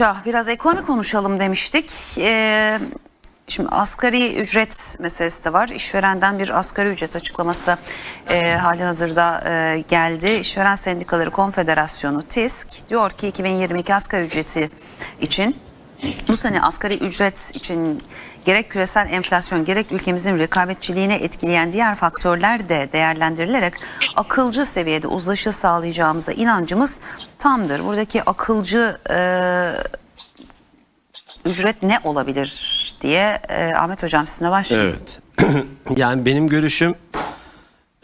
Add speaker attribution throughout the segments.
Speaker 1: Ya biraz ekonomi konuşalım demiştik. Ee, şimdi asgari ücret meselesi de var. İşverenden bir asgari ücret açıklaması e, hali hazırda e, geldi. İşveren Sendikaları Konfederasyonu TİSK diyor ki 2022 asgari ücreti için bu sene asgari ücret için gerek küresel enflasyon gerek ülkemizin rekabetçiliğine etkileyen diğer faktörler de değerlendirilerek akılcı seviyede uzlaşı sağlayacağımıza inancımız tamdır. Buradaki akılcı e, ücret ne olabilir diye e, Ahmet Hocam sizinle başlayayım.
Speaker 2: Evet. yani benim görüşüm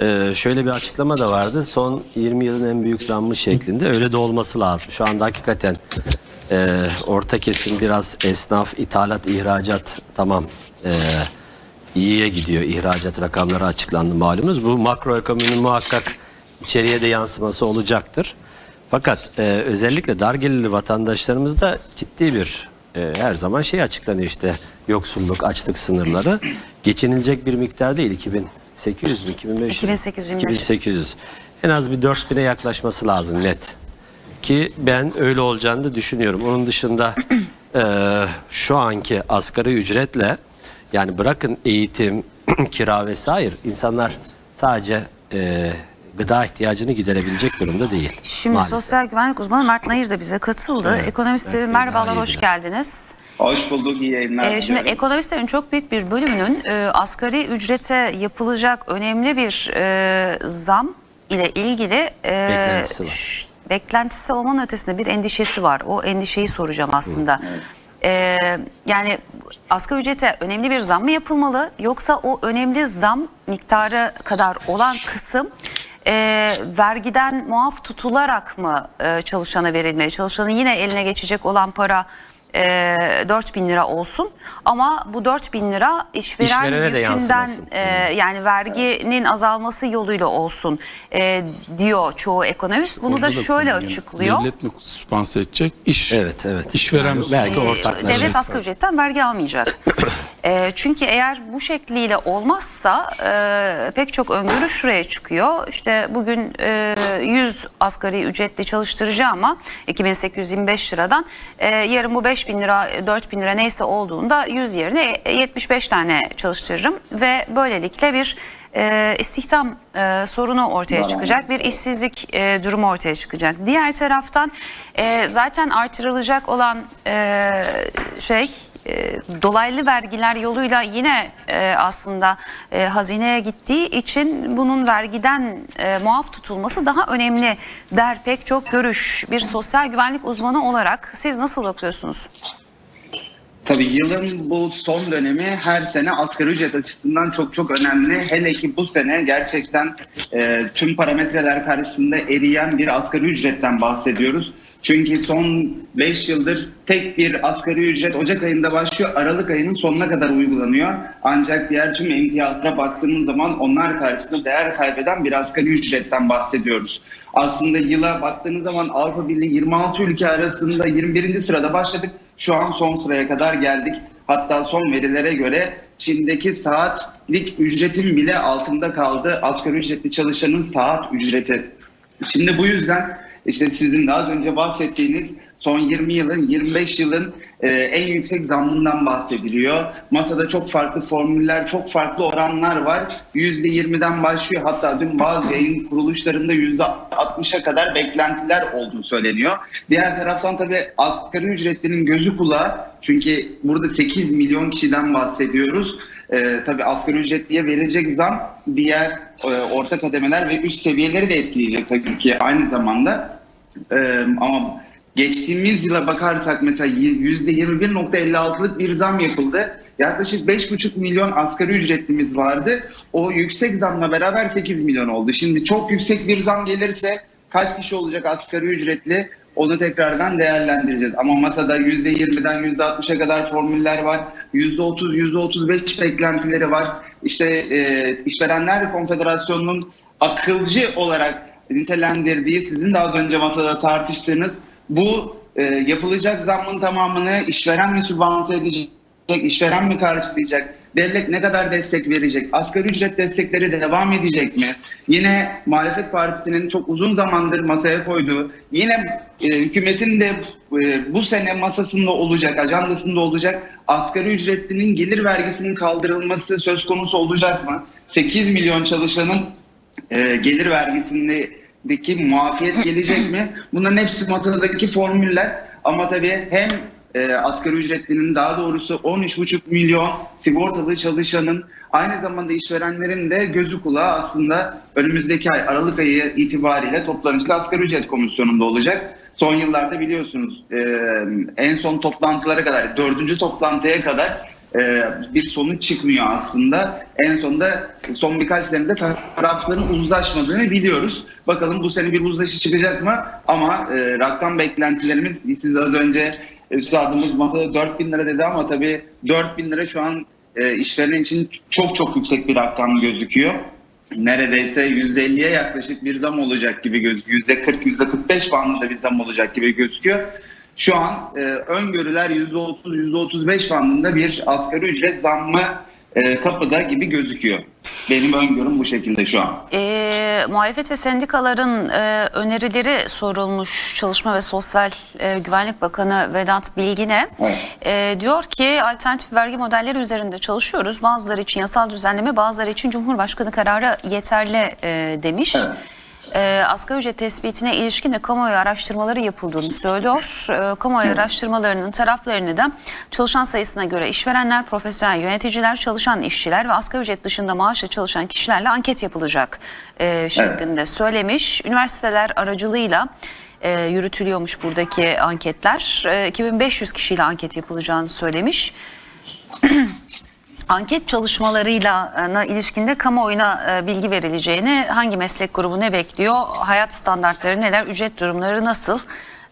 Speaker 2: e, şöyle bir açıklama da vardı. Son 20 yılın en büyük zammı şeklinde. Öyle de olması lazım. Şu anda hakikaten e, orta kesim biraz esnaf, ithalat, ihracat tamam e, iyiye gidiyor. İhracat rakamları açıklandı malumunuz. Bu makroekonominin muhakkak içeriye de yansıması olacaktır. Fakat e, özellikle dar gelirli vatandaşlarımızda ciddi bir e, her zaman şey açıklanıyor işte yoksulluk, açlık sınırları geçinilecek bir miktar değil 2800 mü 2500
Speaker 1: 2825.
Speaker 2: 2800 en az bir 4000'e yaklaşması lazım net ki ben öyle olacağını da düşünüyorum. Onun dışında e, şu anki asgari ücretle yani bırakın eğitim, kira vesaire insanlar sadece e, gıda ihtiyacını giderebilecek durumda değil.
Speaker 1: Şimdi
Speaker 2: maalesef.
Speaker 1: sosyal güvenlik uzmanı Mert Nayır da bize katıldı. Ekonomistlerin
Speaker 2: Evet,
Speaker 1: merhabalar hoş geldiniz.
Speaker 3: Hoş bulduk, iyi yayınlar.
Speaker 1: Ee, şimdi ekonomistlerin çok büyük bir bölümünün e, asgari ücrete yapılacak önemli bir e, zam ile ilgili e,
Speaker 2: Beklentisi var.
Speaker 1: Beklentisi olmanın ötesinde bir endişesi var. O endişeyi soracağım aslında. E, yani asgari ücrete önemli bir zam mı yapılmalı yoksa o önemli zam miktarı kadar olan kısım e, vergiden muaf tutularak mı e, çalışana verilmeli? Çalışanın yine eline geçecek olan para e, 4 bin lira olsun ama bu 4 bin lira işveren
Speaker 2: İşverene de
Speaker 1: yükünden
Speaker 2: yansımasın.
Speaker 1: e, yani verginin azalması yoluyla olsun e, diyor çoğu ekonomist. Bunu da
Speaker 4: Orada
Speaker 1: şöyle
Speaker 4: konu yani
Speaker 1: açıklıyor.
Speaker 4: Devlet mi sübvanse edecek? İş.
Speaker 2: Evet, evet.
Speaker 4: İşveren mi
Speaker 2: ortaklaşa.
Speaker 4: edecek?
Speaker 1: Devlet asgari ücretten vergi almayacak. E, çünkü eğer bu şekliyle olmazsa e, pek çok öngörü şuraya çıkıyor. İşte bugün e, 100 asgari ücretli çalıştıracağım ama 2825 liradan e, yarın bu 5000 lira 4000 lira neyse olduğunda 100 yerine 75 tane çalıştırırım ve böylelikle bir e, istihdam e, sorunu ortaya çıkacak bir işsizlik e, durumu ortaya çıkacak. Diğer taraftan e, zaten artırılacak olan e, şey e, dolaylı vergiler yoluyla yine e, aslında e, hazineye gittiği için bunun vergiden e, muaf tutulması daha önemli der pek çok görüş. Bir sosyal güvenlik uzmanı olarak siz nasıl bakıyorsunuz?
Speaker 3: Tabii yılın bu son dönemi her sene asgari ücret açısından çok çok önemli. Hele ki bu sene gerçekten e, tüm parametreler karşısında eriyen bir asgari ücretten bahsediyoruz. Çünkü son 5 yıldır tek bir asgari ücret Ocak ayında başlıyor, Aralık ayının sonuna kadar uygulanıyor. Ancak diğer tüm emtiyazlara baktığımız zaman onlar karşısında değer kaybeden bir asgari ücretten bahsediyoruz. Aslında yıla baktığınız zaman Avrupa Birliği 26 ülke arasında 21. sırada başladık. Şu an son sıraya kadar geldik. Hatta son verilere göre Çin'deki saatlik ücretin bile altında kaldı. Asgari ücretli çalışanın saat ücreti. Şimdi bu yüzden işte sizin az önce bahsettiğiniz son 20 yılın 25 yılın e, en yüksek zammından bahsediliyor. Masada çok farklı formüller, çok farklı oranlar var. %20'den başlıyor. Hatta dün bazı yayın kuruluşlarında %60'a kadar beklentiler olduğu söyleniyor. Diğer taraftan tabii asgari ücretlinin gözü kulağı çünkü burada 8 milyon kişiden bahsediyoruz. E, tabii asgari ücretliye verilecek zam diğer e, orta kademeler ve üst seviyeleri de etkileyecek tabii ki aynı zamanda. Ee, ama geçtiğimiz yıla bakarsak mesela %21.56'lık bir zam yapıldı. Yaklaşık 5,5 milyon asgari ücretlimiz vardı. O yüksek zamla beraber 8 milyon oldu. Şimdi çok yüksek bir zam gelirse kaç kişi olacak asgari ücretli onu tekrardan değerlendireceğiz. Ama masada %20'den %60'a kadar formüller var. %30, %35 beklentileri var. İşte e, İşverenler Konfederasyonu'nun akılcı olarak nitelendirdiği, sizin az önce masada tartıştığınız bu e, yapılacak zammın tamamını işveren mi sübvanse edecek, işveren mi karşılayacak? Devlet ne kadar destek verecek? Asgari ücret destekleri devam edecek mi? Yine muhalefet partisinin çok uzun zamandır masaya koyduğu, yine e, hükümetin de e, bu sene masasında olacak, ajandasında olacak asgari ücretlinin gelir vergisinin kaldırılması söz konusu olacak mı? 8 milyon çalışanın e, gelir vergisindeki muafiyet gelecek mi? Bunların hepsi masadaki formüller ama tabii hem e, asgari ücretlinin daha doğrusu 13,5 milyon sigortalı çalışanın aynı zamanda işverenlerin de gözü kulağı aslında önümüzdeki ay Aralık ayı itibariyle toplanacak asgari ücret komisyonunda olacak. Son yıllarda biliyorsunuz e, en son toplantılara kadar dördüncü toplantıya kadar bir sonuç çıkmıyor aslında. En sonunda son birkaç senede tarafların uzlaşmadığını biliyoruz. Bakalım bu sene bir uzlaşı çıkacak mı? Ama e, rakam beklentilerimiz siz az önce e, üstadımız masada 4 bin lira dedi ama tabii 4 bin lira şu an e, işveren için çok çok yüksek bir rakam gözüküyor. Neredeyse %50'ye yaklaşık bir zam olacak gibi gözüküyor. %40, %45 bandında bir zam olacak gibi gözüküyor. Şu an e, öngörüler %30, %35 bandında bir asgari ücret zammı e, kapıda gibi gözüküyor. Benim öngörüm bu şekilde şu an.
Speaker 1: E, muhalefet ve sendikaların e, önerileri sorulmuş Çalışma ve Sosyal e, Güvenlik Bakanı Vedat Bilgin'e.
Speaker 3: Evet.
Speaker 1: E, diyor ki alternatif vergi modelleri üzerinde çalışıyoruz. Bazıları için yasal düzenleme bazıları için Cumhurbaşkanı kararı yeterli e, demiş.
Speaker 3: Evet.
Speaker 1: E, asgari ücret tespitine ilişkin de kamuoyu araştırmaları yapıldığını söylüyor. E, kamuoyu araştırmalarının taraflarını da çalışan sayısına göre işverenler, profesyonel yöneticiler, çalışan işçiler ve asgari ücret dışında maaşla çalışan kişilerle anket yapılacak e, şeklinde söylemiş. Üniversiteler aracılığıyla e, yürütülüyormuş buradaki anketler. E, 2500 kişiyle anket yapılacağını söylemiş anket çalışmalarıyla e, ilişkinde kamuoyuna e, bilgi verileceğini, hangi meslek grubu ne bekliyor, hayat standartları neler, ücret durumları nasıl,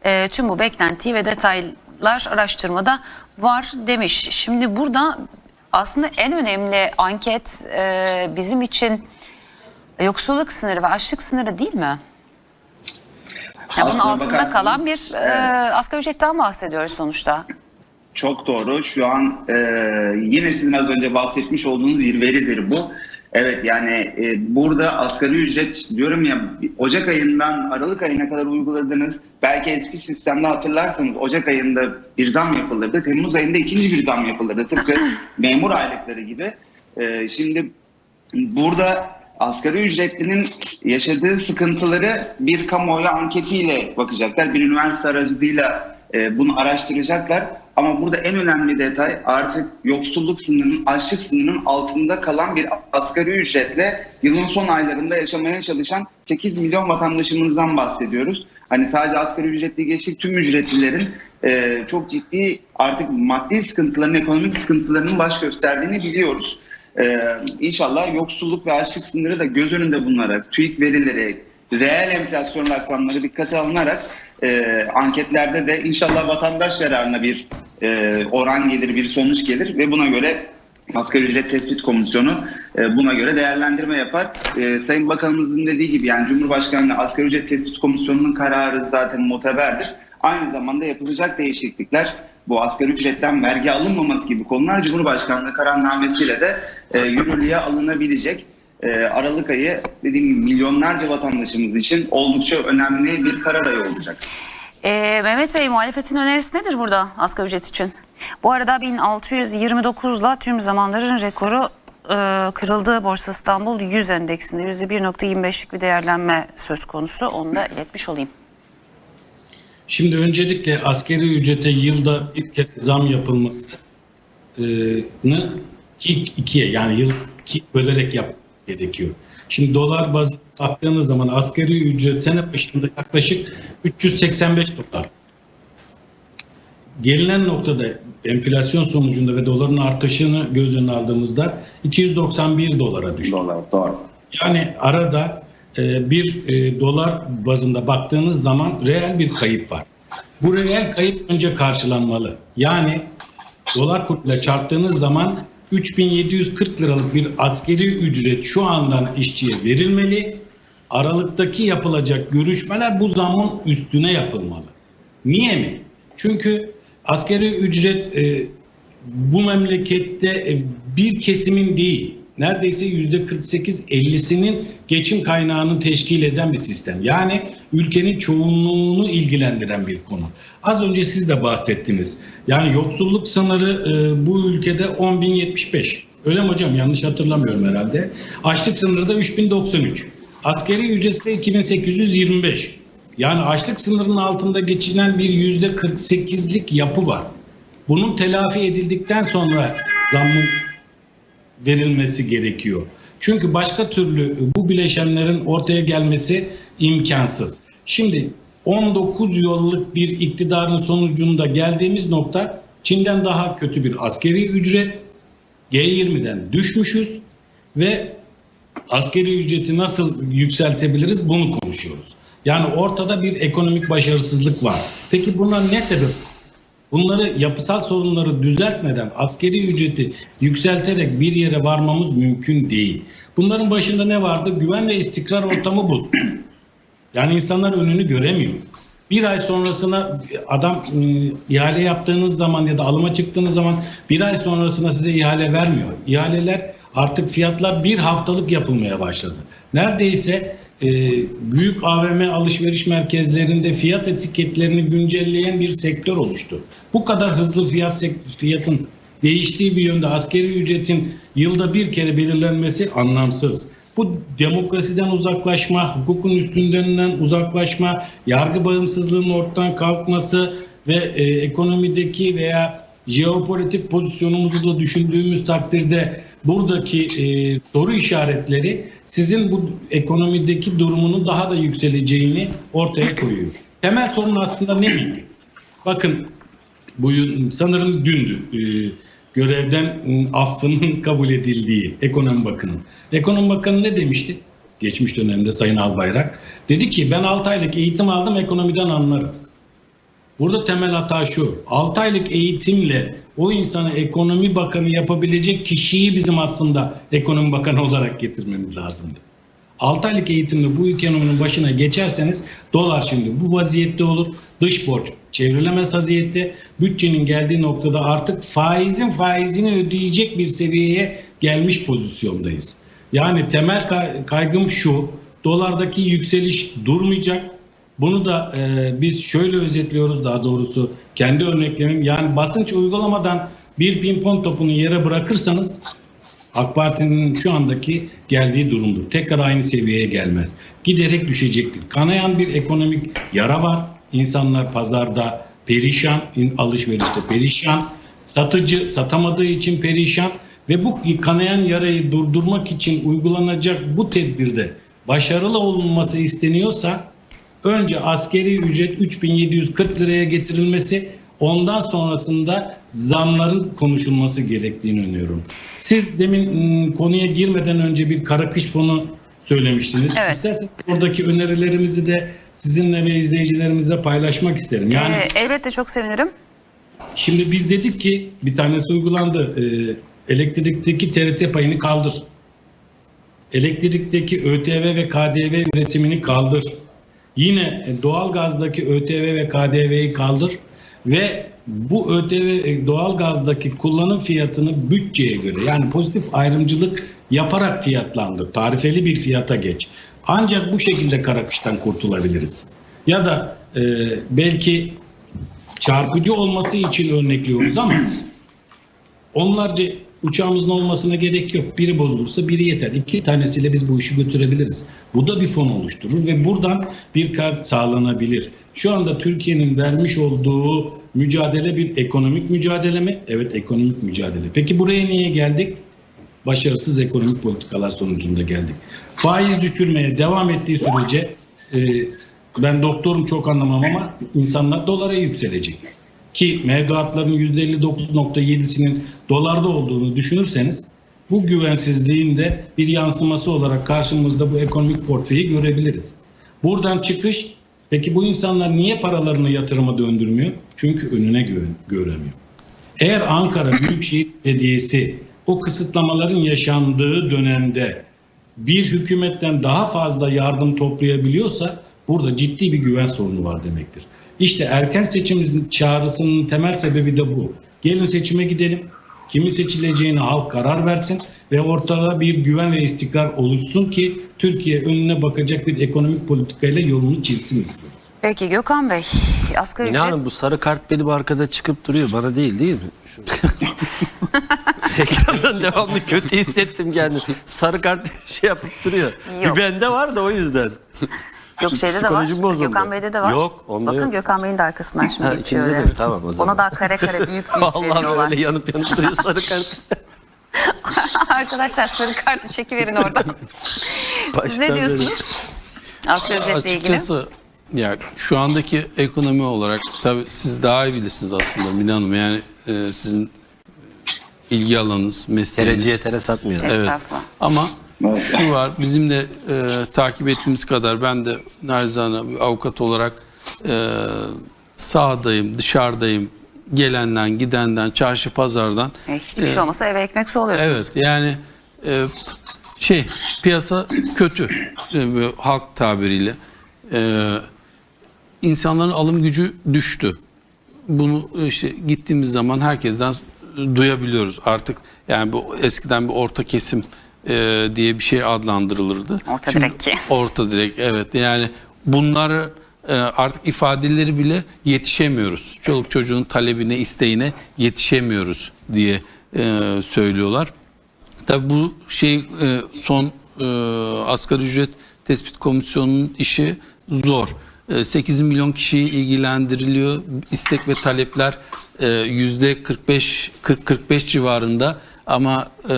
Speaker 1: e, tüm bu beklentiyi ve detaylar araştırmada var demiş. Şimdi burada aslında en önemli anket bizim için yoksulluk sınırı ve açlık sınırı değil mi? Ya bunun altında
Speaker 3: bakarsanız-
Speaker 1: kalan bir e, asgari ücretten bahsediyoruz sonuçta.
Speaker 3: Çok doğru. Şu an e, yine sizin az önce bahsetmiş olduğunuz bir veridir bu. Evet yani e, burada asgari ücret işte diyorum ya Ocak ayından Aralık ayına kadar uyguladınız. Belki eski sistemde hatırlarsanız Ocak ayında bir zam yapılırdı. Temmuz ayında ikinci bir zam yapılırdı. Tıpkı memur aylıkları gibi. E, şimdi burada asgari ücretlinin yaşadığı sıkıntıları bir kamuoyu anketiyle bakacaklar. Bir üniversite aracılığıyla e, bunu araştıracaklar. Ama burada en önemli detay artık yoksulluk sınırının, açlık sınırının altında kalan bir asgari ücretle yılın son aylarında yaşamaya çalışan 8 milyon vatandaşımızdan bahsediyoruz. Hani sadece asgari ücretli geçtik tüm ücretlilerin e, çok ciddi artık maddi sıkıntıların, ekonomik sıkıntılarının baş gösterdiğini biliyoruz. Ee, inşallah yoksulluk ve açlık sınırı da göz önünde bulunarak, TÜİK verileri, reel enflasyon rakamları dikkate alınarak e, anketlerde de inşallah vatandaş yararına bir e, oran gelir, bir sonuç gelir ve buna göre Asgari Ücret Tespit Komisyonu e, buna göre değerlendirme yapar. E, Sayın Bakanımızın dediği gibi yani Cumhurbaşkanlığı Asgari Ücret Tespit Komisyonu'nun kararı zaten muteberdir. Aynı zamanda yapılacak değişiklikler bu asgari ücretten vergi alınmaması gibi konular Cumhurbaşkanlığı kararnamesiyle de e, yürürlüğe alınabilecek. E, Aralık ayı dediğim gibi milyonlarca vatandaşımız için oldukça önemli bir karar ayı olacak.
Speaker 1: Ee, Mehmet Bey muhalefetin önerisi nedir burada asgari ücret için? Bu arada 1629'la tüm zamanların rekoru e, kırıldı. Borsa İstanbul 100 endeksinde %1.25'lik bir değerlenme söz konusu. Onu da iletmiş olayım.
Speaker 5: Şimdi öncelikle askeri ücrete yılda bir kez zam yapılmasını iki, ikiye yani yıl iki bölerek yapması gerekiyor. Şimdi dolar bazı baktığınız zaman askeri ücret sene başında yaklaşık 385 dolar. Gelinen noktada enflasyon sonucunda ve doların artışını göz önüne aldığımızda 291 dolara düştü.
Speaker 3: Dolar, doğru.
Speaker 5: Yani arada e, bir e, dolar bazında baktığınız zaman reel bir kayıp var. Bu reel kayıp önce karşılanmalı. Yani dolar kuruyla çarptığınız zaman 3740 liralık bir askeri ücret şu andan işçiye verilmeli. Aralıktaki yapılacak görüşmeler bu zamın üstüne yapılmalı. Niye mi? Çünkü askeri ücret e, bu memlekette e, bir kesimin değil, neredeyse yüzde 48-50'sinin geçim kaynağını teşkil eden bir sistem. Yani ülkenin çoğunluğunu ilgilendiren bir konu. Az önce siz de bahsettiniz. Yani yoksulluk sınırı e, bu ülkede 10.075. Öyle mi hocam? Yanlış hatırlamıyorum herhalde. Açlık sınırı da 3093. Askeri ücret ise 2825. Yani açlık sınırının altında geçinen bir yüzde 48'lik yapı var. Bunun telafi edildikten sonra zammın verilmesi gerekiyor. Çünkü başka türlü bu bileşenlerin ortaya gelmesi imkansız. Şimdi 19 yıllık bir iktidarın sonucunda geldiğimiz nokta Çin'den daha kötü bir askeri ücret, G20'den düşmüşüz ve askeri ücreti nasıl yükseltebiliriz bunu konuşuyoruz. Yani ortada bir ekonomik başarısızlık var. Peki buna ne sebep? Bunları yapısal sorunları düzeltmeden askeri ücreti yükselterek bir yere varmamız mümkün değil. Bunların başında ne vardı? Güven ve istikrar ortamı bozuldu. Yani insanlar önünü göremiyor. Bir ay sonrasına adam ıı, ihale yaptığınız zaman ya da alıma çıktığınız zaman bir ay sonrasına size ihale vermiyor. İhaleler artık fiyatlar bir haftalık yapılmaya başladı. Neredeyse e, büyük AVM alışveriş merkezlerinde fiyat etiketlerini güncelleyen bir sektör oluştu. Bu kadar hızlı fiyat fiyatın değiştiği bir yönde askeri ücretin yılda bir kere belirlenmesi anlamsız. Bu demokrasiden uzaklaşma, hukukun üstünden uzaklaşma, yargı bağımsızlığının ortadan kalkması ve e, ekonomideki veya jeopolitik pozisyonumuzu da düşündüğümüz takdirde buradaki e, soru işaretleri sizin bu ekonomideki durumunun daha da yükseleceğini ortaya koyuyor. Temel sorun aslında ne? Bakın bu sanırım dündü e, görevden affının kabul edildiği Ekonomi Bakanı. Ekonomi Bakanı ne demişti? Geçmiş dönemde Sayın Albayrak. Dedi ki ben 6 aylık eğitim aldım ekonomiden anlarım. Burada temel hata şu. 6 aylık eğitimle o insanı ekonomi bakanı yapabilecek kişiyi bizim aslında ekonomi bakanı olarak getirmemiz lazımdı. 6 aylık eğitimle bu ekonominin başına geçerseniz dolar şimdi bu vaziyette olur. Dış borç çevrilemez vaziyette. Bütçenin geldiği noktada artık faizin faizini ödeyecek bir seviyeye gelmiş pozisyondayız. Yani temel kay- kaygım şu. Dolardaki yükseliş durmayacak. Bunu da e, biz şöyle özetliyoruz daha doğrusu kendi örneklemim. Yani basınç uygulamadan bir pimpon topunu yere bırakırsanız AK Parti'nin şu andaki geldiği durumdur. Tekrar aynı seviyeye gelmez. Giderek düşecektir. Kanayan bir ekonomik yara var. İnsanlar pazarda perişan, alışverişte perişan. Satıcı satamadığı için perişan ve bu kanayan yarayı durdurmak için uygulanacak bu tedbirde başarılı olunması isteniyorsa önce askeri ücret 3740 liraya getirilmesi ondan sonrasında zamların konuşulması gerektiğini öneriyorum. Siz demin ım, konuya girmeden önce bir kara kış fonu söylemiştiniz.
Speaker 1: Evet.
Speaker 5: İsterseniz oradaki önerilerimizi de sizinle ve izleyicilerimizle paylaşmak isterim. Yani
Speaker 1: Ee, elbette çok sevinirim.
Speaker 5: Şimdi biz dedik ki bir tanesi uygulandı. Ee, elektrikteki TRT payını kaldır. Elektrikteki ÖTV ve KDV üretimini kaldır. Yine e, doğalgazdaki ÖTV ve KDV'yi kaldır ve bu ÖTV e, doğalgazdaki kullanım fiyatını bütçeye göre yani pozitif ayrımcılık yaparak fiyatlandır. Tarifeli bir fiyata geç. Ancak bu şekilde karakıştan kurtulabiliriz. Ya da e, belki çarpıcı olması için örnekliyoruz ama onlarca uçağımızın olmasına gerek yok. Biri bozulursa biri yeter. İki tanesiyle biz bu işi götürebiliriz. Bu da bir fon oluşturur ve buradan bir kart sağlanabilir. Şu anda Türkiye'nin vermiş olduğu mücadele bir ekonomik mücadele mi? Evet ekonomik mücadele. Peki buraya niye geldik? Başarısız ekonomik politikalar sonucunda geldik. Faiz düşürmeye devam ettiği sürece e, ben doktorum çok anlamam ama insanlar dolara yükselecek. Ki mevduatların %59.7'sinin dolarda olduğunu düşünürseniz bu güvensizliğin de bir yansıması olarak karşımızda bu ekonomik portföyü görebiliriz. Buradan çıkış peki bu insanlar niye paralarını yatırıma döndürmüyor? Çünkü önüne gö- göremiyor. Eğer Ankara Büyükşehir Belediyesi o kısıtlamaların yaşandığı dönemde bir hükümetten daha fazla yardım toplayabiliyorsa burada ciddi bir güven sorunu var demektir. İşte erken seçimimizin çağrısının temel sebebi de bu. Gelin seçime gidelim. Kimi seçileceğine halk karar versin ve ortada bir güven ve istikrar oluşsun ki Türkiye önüne bakacak bir ekonomik politikayla yolunu çizsin istiyoruz.
Speaker 1: Peki Gökhan Bey asgari ücret
Speaker 2: Hanım bu sarı kart benim arkada çıkıp duruyor. Bana değil değil mi? Şu- Ekrandan devamlı kötü hissettim kendimi. Sarı kart şey yapıp duruyor.
Speaker 1: Yok.
Speaker 2: Bir bende var da o yüzden.
Speaker 1: Yok şeyde de var.
Speaker 2: Psikolojim bozuldu.
Speaker 1: Gökhan Bey'de de var.
Speaker 2: Yok, onda
Speaker 1: Bakın
Speaker 2: yok.
Speaker 1: Gökhan Bey'in de arkasından şimdi
Speaker 2: Ha,
Speaker 1: geçiyor.
Speaker 2: ikinize de
Speaker 1: öyle.
Speaker 2: mi? Tamam o zaman.
Speaker 1: Ona da kare kare büyük büyük
Speaker 2: Vallahi
Speaker 1: veriyorlar.
Speaker 2: öyle yanıp yanıp duruyor sarı kart.
Speaker 1: Arkadaşlar sarı kartı çekiverin oradan. Siz
Speaker 2: Baştan
Speaker 1: ne diyorsunuz? Asgari ücretle ilgili.
Speaker 4: Açıkçası ya şu andaki ekonomi olarak tabii siz daha iyi bilirsiniz aslında Mine Hanım. Yani e, sizin ilgi alanınız, mesleğiniz.
Speaker 2: Tereciye tere satmıyor.
Speaker 1: Evet. Estağfurullah.
Speaker 4: Ama. Şu var bizim de e, takip ettiğimiz kadar ben de narizane bir avukat olarak e, sahadayım, dışarıdayım. Gelenden, gidenden, çarşı pazardan.
Speaker 1: E, hiçbir şey olmasa eve ekmek su.
Speaker 4: Evet yani e, şey piyasa kötü e, halk tabiriyle. E, insanların alım gücü düştü. Bunu işte gittiğimiz zaman herkesten duyabiliyoruz artık. Yani bu eskiden bir orta kesim e, diye bir şey adlandırılırdı.
Speaker 1: Orta
Speaker 4: Şimdi
Speaker 1: direk.
Speaker 4: Orta direk evet yani bunları e, artık ifadeleri bile yetişemiyoruz. Çoluk çocuğun talebine isteğine yetişemiyoruz diye e, söylüyorlar. Tabii bu şey e, son e, asgari ücret tespit komisyonunun işi zor. E, 8 milyon kişiyi ilgilendiriliyor. İstek ve talepler e, yüzde 45 40-45 civarında ama e,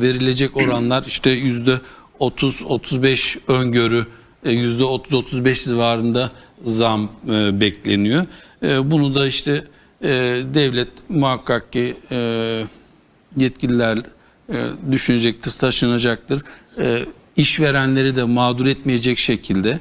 Speaker 4: verilecek oranlar işte yüzde 30-35 öngörü e, yüzde 30-35 civarında zam e, bekleniyor. E, Bunu da işte e, devlet muhakkak ki e, yetkililer e, düşünecektir, taşınacaktır. E, işverenleri de mağdur etmeyecek şekilde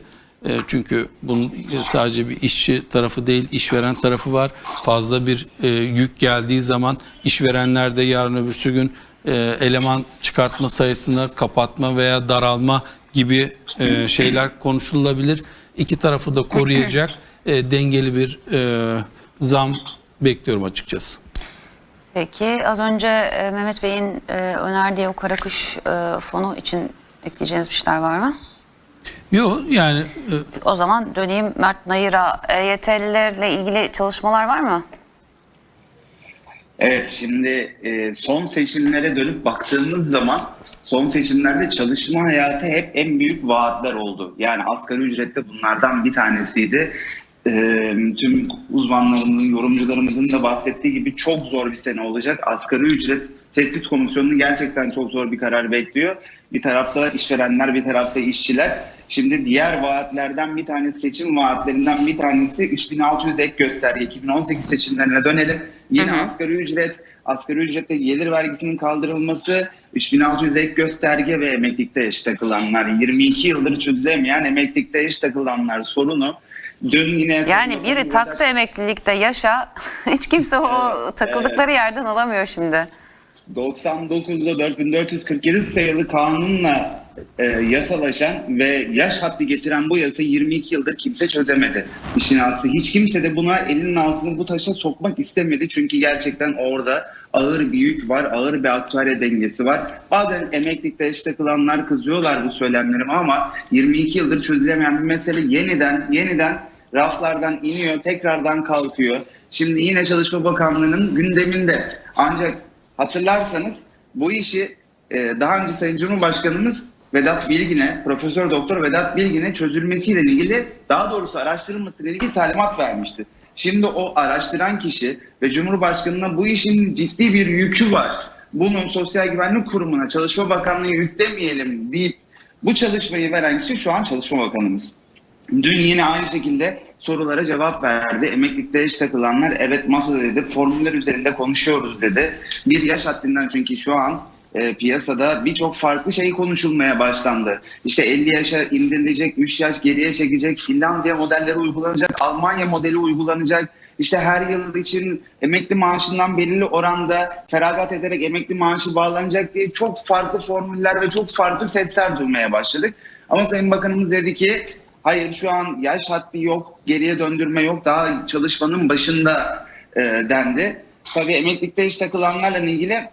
Speaker 4: çünkü bunun sadece bir işçi tarafı değil, işveren tarafı var. Fazla bir e, yük geldiği zaman işverenler de yarın öbürsü gün e, eleman çıkartma sayısını kapatma veya daralma gibi e, şeyler konuşulabilir. İki tarafı da koruyacak e, dengeli bir e, zam bekliyorum açıkçası.
Speaker 1: Peki az önce e, Mehmet Bey'in e, önerdiği o Karakuş e, fonu için ekleyeceğiniz bir şeyler var mı?
Speaker 4: Yok yani e,
Speaker 1: O zaman döneyim Mert Nayır'a. EYT'lilerle ilgili çalışmalar var mı?
Speaker 3: Evet şimdi e, son seçimlere dönüp baktığımız zaman son seçimlerde çalışma hayatı hep en büyük vaatler oldu. Yani asgari ücrette bunlardan bir tanesiydi. E, tüm uzmanlarımızın, yorumcularımızın da bahsettiği gibi çok zor bir sene olacak. Asgari ücret tespit komisyonunu gerçekten çok zor bir karar bekliyor. Bir tarafta işverenler, bir tarafta işçiler. Şimdi diğer vaatlerden bir tanesi seçim vaatlerinden bir tanesi 3600 ek gösterge 2018 seçimlerine dönelim. Yine asgari ücret, asgari ücrette gelir vergisinin kaldırılması, 3600 ek gösterge ve emeklilikte eş takılanlar, 22 yıldır çözülemeyen emeklilikte eş takılanlar sorunu dün yine
Speaker 1: Yani biri taktı emeklilikte yaşa. Hiç kimse o takıldıkları yerden alamıyor şimdi.
Speaker 3: 99'da 4447 sayılı kanunla e, yasalaşan ve yaş haddi getiren bu yasa 22 yıldır kimse çözemedi. İşin aslı hiç kimse de buna elinin altını bu taşa sokmak istemedi. Çünkü gerçekten orada ağır bir yük var, ağır bir aktüarya dengesi var. Bazen emeklilikte eş takılanlar kızıyorlar bu söylemlerime ama 22 yıldır çözülemeyen bir mesele yeniden yeniden raflardan iniyor, tekrardan kalkıyor. Şimdi yine Çalışma Bakanlığı'nın gündeminde. Ancak hatırlarsanız bu işi e, daha önce Sayın Cumhurbaşkanımız Vedat Bilgin'e, Profesör Doktor Vedat Bilgin'e çözülmesiyle ilgili daha doğrusu araştırılmasıyla ilgili talimat vermişti. Şimdi o araştıran kişi ve Cumhurbaşkanı'na bu işin ciddi bir yükü var. Bunun Sosyal Güvenlik Kurumu'na, Çalışma Bakanlığı'na yüklemeyelim deyip bu çalışmayı veren kişi şu an Çalışma Bakanımız. Dün yine aynı şekilde sorulara cevap verdi. Emeklilikte eş takılanlar evet masada dedi. Formüller üzerinde konuşuyoruz dedi. Bir yaş haddinden çünkü şu an e, piyasada birçok farklı şey konuşulmaya başlandı. İşte 50 yaşa indirilecek, 3 yaş geriye çekecek, Finlandiya modelleri uygulanacak, Almanya modeli uygulanacak. İşte her yıl için emekli maaşından belirli oranda feragat ederek emekli maaşı bağlanacak diye çok farklı formüller ve çok farklı setler duymaya başladık. Ama Sayın Bakanımız dedi ki hayır şu an yaş haddi yok, geriye döndürme yok, daha çalışmanın başında e, dendi. tabii emeklilikte iş takılanlarla ilgili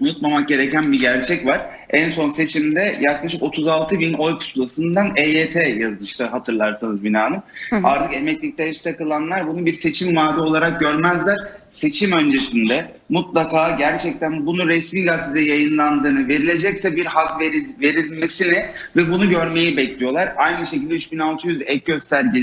Speaker 3: unutmamak gereken bir gerçek var. En son seçimde yaklaşık 36 bin oy pusulasından EYT yazdı işte hatırlarsanız Bina Hanım. Artık emeklilikte iş takılanlar bunu bir seçim vaadi olarak görmezler. Seçim öncesinde mutlaka gerçekten bunu resmi gazetede yayınlandığını, verilecekse bir hak veri- verilmesini ve bunu görmeyi bekliyorlar. Aynı şekilde 3600 ek gösterge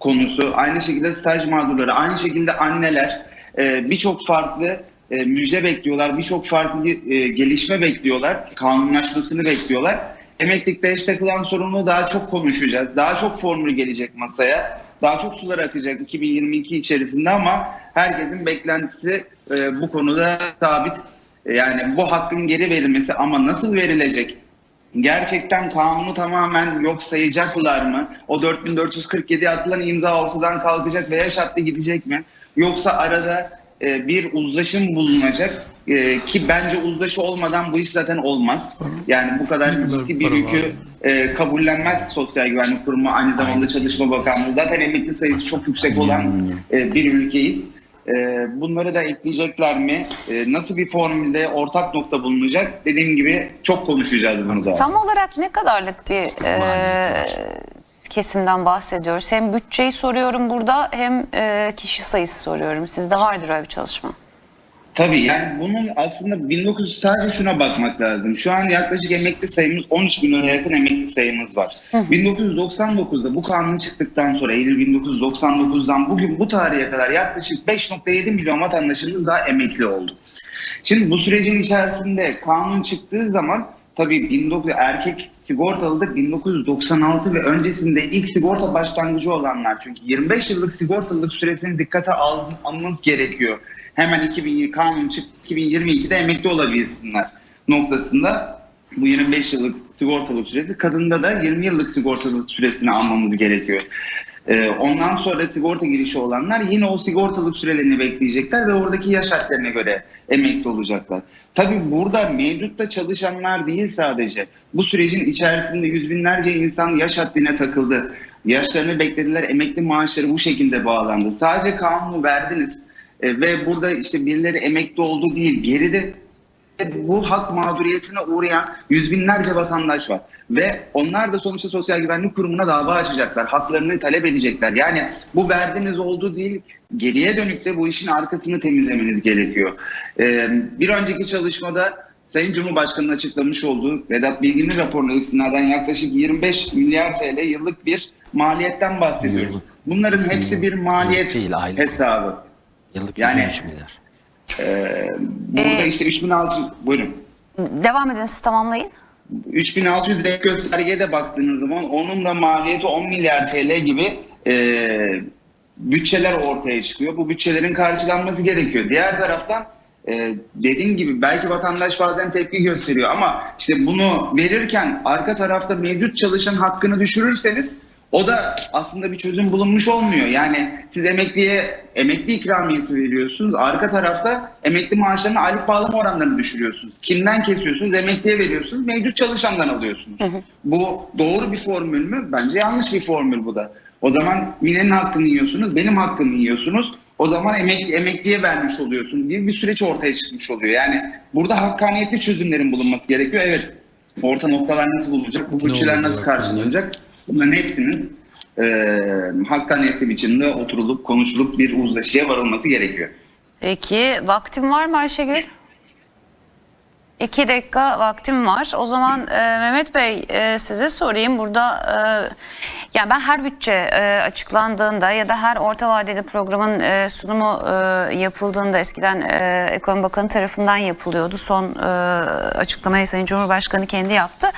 Speaker 3: konusu, aynı şekilde staj mağdurları, aynı şekilde anneler e, birçok farklı e, müjde bekliyorlar, birçok farklı e, gelişme bekliyorlar, kanunlaşmasını bekliyorlar. Emeklilikte eş takılan sorunu daha çok konuşacağız, daha çok formül gelecek masaya, daha çok sular akacak 2022 içerisinde ama herkesin beklentisi e, bu konuda sabit. E, Yani bu hakkın geri verilmesi ama nasıl verilecek? gerçekten kanunu tamamen yok sayacaklar mı? O 4447 atılan imza ortadan kalkacak ve yaş hattı gidecek mi? Yoksa arada e, bir uzlaşım bulunacak e, ki bence uzlaşı olmadan bu iş zaten olmaz. Yani bu kadar ciddi bir yükü e, kabullenmez Sosyal Güvenlik Kurumu aynı zamanda Çalışma Bakanlığı. Zaten emekli sayısı çok yüksek olan e, bir ülkeyiz. E, bunları da ekleyecekler mi? E, nasıl bir formülde ortak nokta bulunacak? Dediğim gibi çok konuşacağız bunu da.
Speaker 1: Tam olarak ne kadarlık bir e, kesimden bahsediyoruz? Hem bütçeyi soruyorum burada hem e, kişi sayısı soruyorum. Sizde vardır öyle bir çalışma.
Speaker 3: Tabii yani bunun aslında 1900 sadece şuna bakmak lazım. Şu an yaklaşık emekli sayımız 13 milyona yakın emekli sayımız var. 1999'da bu kanun çıktıktan sonra Eylül 1999'dan bugün bu tarihe kadar yaklaşık 5.7 milyon vatandaşımız daha emekli oldu. Şimdi bu sürecin içerisinde kanun çıktığı zaman tabii 19 erkek sigortalıdır 1996 ve öncesinde ilk sigorta başlangıcı olanlar çünkü 25 yıllık sigortalılık süresini dikkate al, almanız gerekiyor. Hemen 2000 kanun çık 2022'de emekli olabilsinler noktasında bu 25 yıllık sigortalık süresi kadında da 20 yıllık sigortalık süresini almamız gerekiyor. Ee, ondan sonra sigorta girişi olanlar yine o sigortalık sürelerini bekleyecekler ve oradaki yaş hadlerine göre emekli olacaklar. Tabii burada mevcutta çalışanlar değil sadece. Bu sürecin içerisinde yüz binlerce insan yaş haddine takıldı. Yaşlarını beklediler, emekli maaşları bu şekilde bağlandı. Sadece kanunu verdiniz e, ve burada işte birileri emekli oldu değil, geride bu hak mağduriyetine uğrayan yüz binlerce vatandaş var. Ve onlar da sonuçta Sosyal Güvenlik Kurumu'na dava açacaklar. Haklarını talep edecekler. Yani bu verdiğiniz oldu değil, geriye dönük de bu işin arkasını temizlemeniz gerekiyor. Ee, bir önceki çalışmada Sayın Cumhurbaşkanı'nın açıklamış olduğu Vedat Bilgin'in raporuna istinaden yaklaşık 25 milyar TL yıllık bir maliyetten bahsediyoruz.
Speaker 2: Yıllık.
Speaker 3: Bunların hepsi bir maliyet
Speaker 2: Değil, aylık.
Speaker 3: hesabı.
Speaker 2: Yıllık
Speaker 3: Yani-
Speaker 2: 103 milyar.
Speaker 3: Burada
Speaker 1: Ee,
Speaker 3: işte 3600 buyurun.
Speaker 1: Devam edin siz tamamlayın.
Speaker 3: 3600 ek göstergeye de baktığınız zaman onun da maliyeti 10 milyar TL gibi e, bütçeler ortaya çıkıyor. Bu bütçelerin karşılanması gerekiyor. Diğer taraftan e, dediğim gibi belki vatandaş bazen tepki gösteriyor ama işte bunu verirken arka tarafta mevcut çalışan hakkını düşürürseniz o da aslında bir çözüm bulunmuş olmuyor. Yani siz emekliye emekli ikramiyesi veriyorsunuz. Arka tarafta emekli maaşlarının aylık bağlama oranlarını düşürüyorsunuz. Kimden kesiyorsunuz? Emekliye veriyorsunuz. Mevcut çalışandan alıyorsunuz. Bu doğru bir formül mü? Bence yanlış bir formül bu da. O zaman Mine'nin hakkını yiyorsunuz, benim hakkımı yiyorsunuz. O zaman emek, emekliye vermiş oluyorsunuz gibi bir süreç ortaya çıkmış oluyor. Yani burada hakkaniyetli çözümlerin bulunması gerekiyor. Evet, orta noktalar nasıl bulunacak, bu bütçeler nasıl karşılanacak? Bunların hepsinin e, hakkaniyetli biçimde oturulup konuşulup bir uzlaşıya varılması gerekiyor.
Speaker 1: Peki vaktim var mı Ayşegül? İki dakika vaktim var. O zaman e, Mehmet Bey e, size sorayım. Burada e, yani ben her bütçe e, açıklandığında ya da her orta vadeli programın e, sunumu e, yapıldığında eskiden e, Ekonomi Bakanı tarafından yapılıyordu. Son e, açıklamayı Sayın Cumhurbaşkanı kendi yaptı.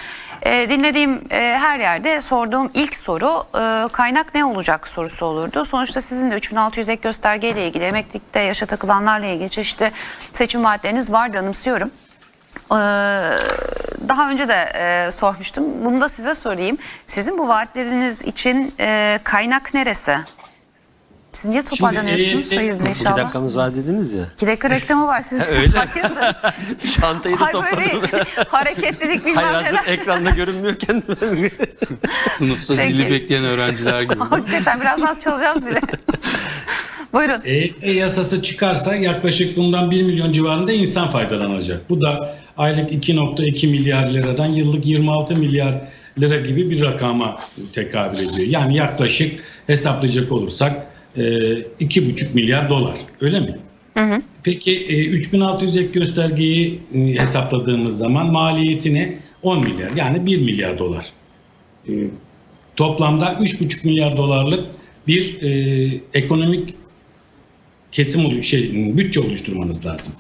Speaker 1: E, dinlediğim e, her yerde sorduğum ilk soru e, kaynak ne olacak sorusu olurdu. Sonuçta sizin de 3600 ek göstergeyle ilgili emeklilikte yaşa takılanlarla ilgili çeşitli seçim vaatleriniz vardı anımsıyorum. Ee, daha önce de e, sormuştum. Bunu da size sorayım. Sizin bu vaatleriniz için e, kaynak neresi? Siz niye toparlanıyorsunuz?
Speaker 5: e, e,
Speaker 1: Hayırdır
Speaker 2: İki
Speaker 1: inşallah.
Speaker 2: dakikamız var dediniz ya.
Speaker 1: İki dakika reklamı var sizin.
Speaker 2: Öyle.
Speaker 1: Hayırdır?
Speaker 2: Çantayı da
Speaker 1: bir hareketlilik bilmem
Speaker 2: Hayır
Speaker 1: neler.
Speaker 2: ekranda görünmüyorken.
Speaker 4: Sınıfta
Speaker 1: Peki.
Speaker 4: zili bekleyen öğrenciler gibi.
Speaker 1: Hakikaten biraz az çalacağım zile. Buyurun.
Speaker 5: EYT yasası çıkarsa yaklaşık bundan 1 milyon civarında insan faydalanacak. Bu da aylık 2.2 milyar liradan yıllık 26 milyar lira gibi bir rakama tekabül ediyor. Yani yaklaşık hesaplayacak olursak 2,5 milyar dolar. Öyle mi? Peki e, 3600 ek göstergeyi e, hesapladığımız zaman maliyetini 10 milyar yani 1 milyar dolar. E, toplamda 3,5 milyar dolarlık bir e, ekonomik kesim oluş- şey bütçe oluşturmanız lazım.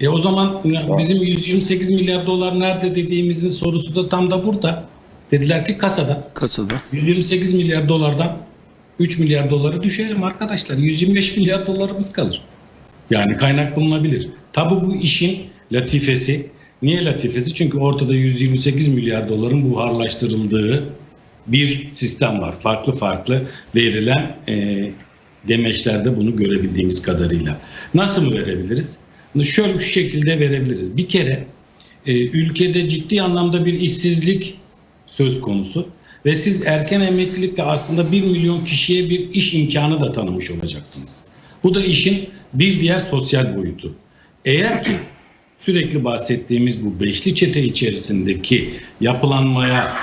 Speaker 5: E o zaman bizim 128 milyar dolar nerede dediğimizin sorusu da tam da burada. Dediler ki kasada.
Speaker 4: Kasada.
Speaker 5: 128 milyar dolardan 3 milyar doları düşelim arkadaşlar. 125 milyar dolarımız kalır. Yani kaynak bulunabilir. Tabi bu işin latifesi. Niye latifesi? Çünkü ortada 128 milyar doların buharlaştırıldığı bir sistem var. Farklı farklı verilen e, demeçlerde bunu görebildiğimiz kadarıyla. Nasıl mı verebiliriz? Şöyle şu şekilde verebiliriz. Bir kere e, ülkede ciddi anlamda bir işsizlik söz konusu ve siz erken emeklilikle aslında 1 milyon kişiye bir iş imkanı da tanımış olacaksınız. Bu da işin bir diğer sosyal boyutu. Eğer ki sürekli bahsettiğimiz bu beşli çete içerisindeki yapılanmaya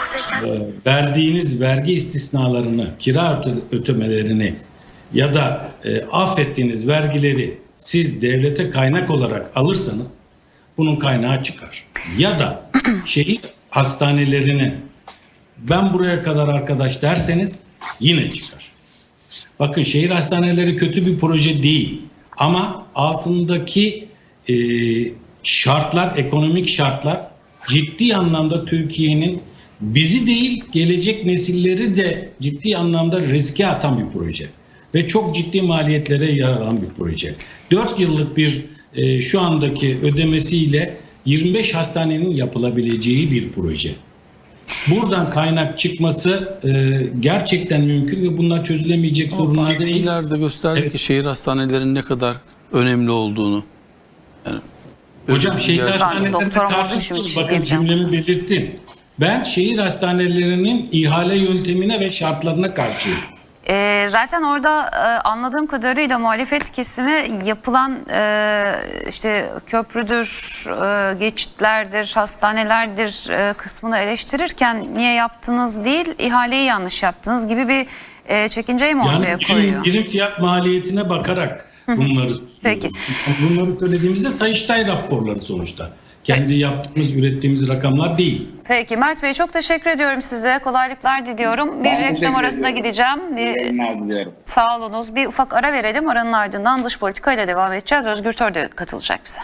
Speaker 5: e, verdiğiniz vergi istisnalarını, kira öte- ötemelerini ya da e, affettiğiniz vergileri siz devlete kaynak olarak alırsanız bunun kaynağı çıkar. Ya da şehir hastanelerini ben buraya kadar arkadaş derseniz yine çıkar. Bakın şehir hastaneleri kötü bir proje değil ama altındaki e, şartlar, ekonomik şartlar ciddi anlamda Türkiye'nin bizi değil gelecek nesilleri de ciddi anlamda riske atan bir proje ve çok ciddi maliyetlere yer alan bir proje. 4 yıllık bir e, şu andaki ödemesiyle 25 hastanenin yapılabileceği bir proje. Buradan kaynak çıkması e, gerçekten mümkün ve bunlar çözülemeyecek sorunlar değil.
Speaker 4: Pandemiler de gösterdi
Speaker 5: Evet.
Speaker 4: ki şehir hastanelerinin ne kadar önemli olduğunu. Yani
Speaker 5: Hocam şehir hastanelerine
Speaker 1: doktorum olduğu için
Speaker 5: karşı
Speaker 1: bir şey
Speaker 5: bakın
Speaker 1: diyemeyeceğim.
Speaker 5: cümlemi belirttim. Ben şehir hastanelerinin ihale yöntemine ve şartlarına karşıyım.
Speaker 1: Ee, zaten orada e, anladığım kadarıyla muhalefet kesimi yapılan e, işte köprüdür, e, geçitlerdir, hastanelerdir e, kısmını eleştirirken niye yaptınız değil, ihaleyi yanlış yaptınız gibi bir e, çekinceyi mi ortaya
Speaker 5: Yani
Speaker 1: koyuyor?
Speaker 5: birim fiyat maliyetine bakarak bunları
Speaker 1: Peki.
Speaker 5: Bunları söylediğimizde Sayıştay raporları sonuçta. Kendi yaptığımız, ürettiğimiz rakamlar değil.
Speaker 1: Peki Mert Bey çok teşekkür ediyorum size. Kolaylıklar diliyorum. Bir
Speaker 3: Ben
Speaker 1: reklam
Speaker 3: teşekkür
Speaker 1: arasına
Speaker 3: ediyorum.
Speaker 1: gideceğim. Bir,
Speaker 3: Yayınlar diliyorum.
Speaker 1: sağ olunuz. Bir ufak ara verelim. Aranın ardından dış politika ile devam edeceğiz. Özgür Tör de katılacak bize.